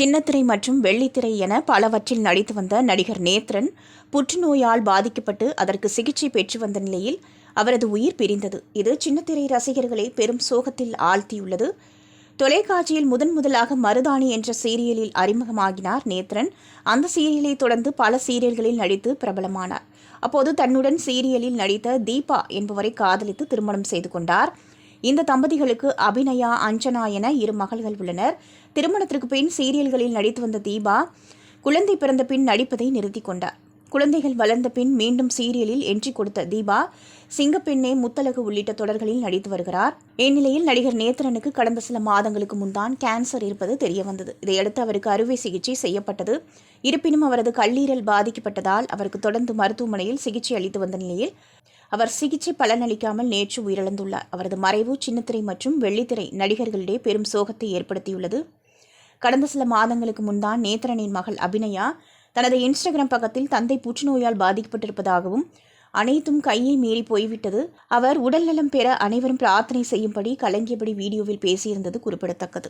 சின்னத்திரை மற்றும் வெள்ளித்திரை என பலவற்றில் நடித்து வந்த நடிகர் நேத்ரன் புற்றுநோயால் பாதிக்கப்பட்டு அதற்கு சிகிச்சை பெற்று வந்த நிலையில் அவரது உயிர் பிரிந்தது. இது சின்னத்திரை ரசிகர்களை பெரும் சோகத்தில் ஆழ்த்தியுள்ளது. தொலைக்காட்சியில் முதன் முதலாக மருதாணி என்ற சீரியலில் அறிமுகமாகினார் நேத்ரன். அந்த சீரியலை தொடர்ந்து பல சீரியல்களில் நடித்து பிரபலமானார். அப்போது தன்னுடன் சீரியலில் நடித்த தீபா என்பவரை காதலித்து திருமணம் செய்து கொண்டார். இந்த தம்பதிகளுக்கு அபிநயா அஞ்சனா என இரு மகள்கள் உள்ளனர். திருமணத்திற்கு பின் சீரியல்களில் நடித்து வந்த தீபா குழந்தை பிறந்த பின் நடிப்பதை நிறுத்திக் கொண்டார். குழந்தைகள் வளர்ந்த பின் மீண்டும் சீரியலில் என்ட்ரி கொடுத்த தீபா சிங்கப்பெண்ணே முத்தலகு உள்ளிட்ட தொடர்களில் நடித்து வருகிறார். இந்நிலையில் நடிகர் நேத்திரனுக்கு கடந்த சில மாதங்களுக்கு முன்தான் கேன்சர் இருப்பது தெரியவந்தது. இதையடுத்து அவருக்கு அறுவை சிகிச்சை செய்யப்பட்டது. இருப்பினும் அவரது கல்லீரல் பாதிக்கப்பட்டதால் அவருக்கு தொடர்ந்து மருத்துவமனையில் சிகிச்சை அளித்து வந்த நிலையில் அவர் சிகிச்சை பலனளிக்காமல் நேற்று உயிரிழந்துள்ளார். அவரது மறைவு சின்னத்திரை மற்றும் வெள்ளித்திரை நடிகர்களிடையே பெரும் சோகத்தை ஏற்படுத்தியுள்ளது. கடந்த சில மாதங்களுக்கு முன்தான் நேத்ரனின் மகள் அபிநயா தனது இன்ஸ்டாகிராம் பக்கத்தில் தந்தை புற்றுநோயால் பாதிக்கப்பட்டிருப்பதாகவும் அனைத்தும் கையை மீறி போய்விட்டது. அவர் உடல்நலம் பெற அனைவரும் பிரார்த்தனை செய்யும்படி கலங்கியபடி வீடியோவில் பேசியிருந்தது குறிப்பிடத்தக்கது.